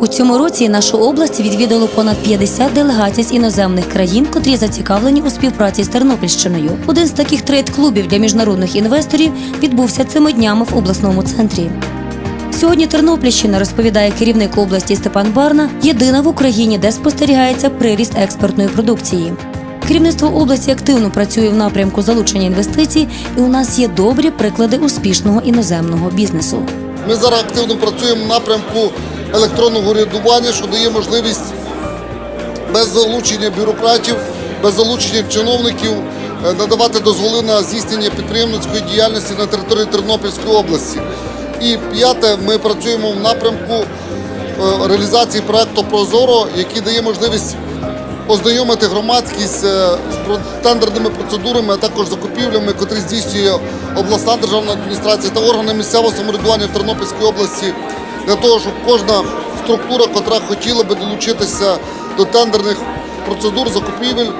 У цьому році нашу область відвідало понад 50 делегацій з іноземних країн, котрі зацікавлені у співпраці з Тернопільщиною. Один з таких трейд-клубів для міжнародних інвесторів відбувся цими днями в обласному центрі. Сьогодні Тернопільщина, розповідає керівник області Степан Барна, єдина в Україні, де спостерігається приріст експортної продукції. Керівництво області активно працює в напрямку залучення інвестицій, і у нас є добрі приклади успішного іноземного бізнесу. Ми зараз активно працюємо в напрямку електронного урядування, що дає можливість без залучення бюрократів, без залучення чиновників е, надавати дозволи на здійснення підприємницької діяльності на території Тернопільської області. І п'яте, ми працюємо в напрямку е, реалізації проекту Прозоро, який дає можливість ознайомити громадськість е, з тендерними процедурами, а також закупівлями, котрі здійснює обласна державна адміністрація та органи місцевого самоврядування в Тернопільській області, для того, щоб кожна структура, котра хотіла би долучитися до тендерних процедур закупівель,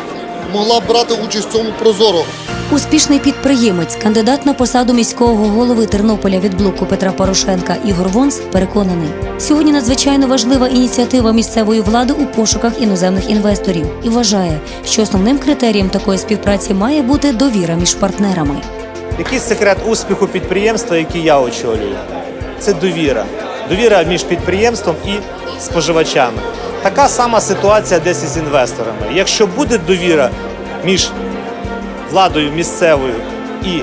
могла брати участь в цьому прозоро. Успішний підприємець, кандидат на посаду міського голови Тернополя від блоку Петра Порошенка Ігор Вонс переконаний, сьогодні надзвичайно важлива ініціатива місцевої влади у пошуках іноземних інвесторів і вважає, що основним критерієм такої співпраці має бути довіра між партнерами. Який секрет успіху підприємства, який я очолюю? Це довіра. Довіра між підприємством і споживачами. Така сама ситуація десь із інвесторами. Якщо буде довіра між владою місцевою і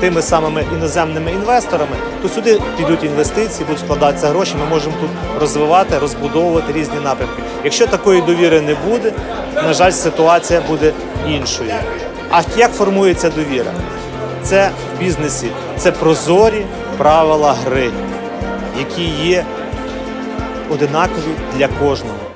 тими самими іноземними інвесторами, то сюди підуть інвестиції, будуть вкладатися гроші. Ми можемо тут розвивати, розбудовувати різні напрямки. Якщо такої довіри не буде, на жаль, ситуація буде іншою. А як формується довіра? Це в бізнесі, це прозорі правила гри, які є одинакові для кожного.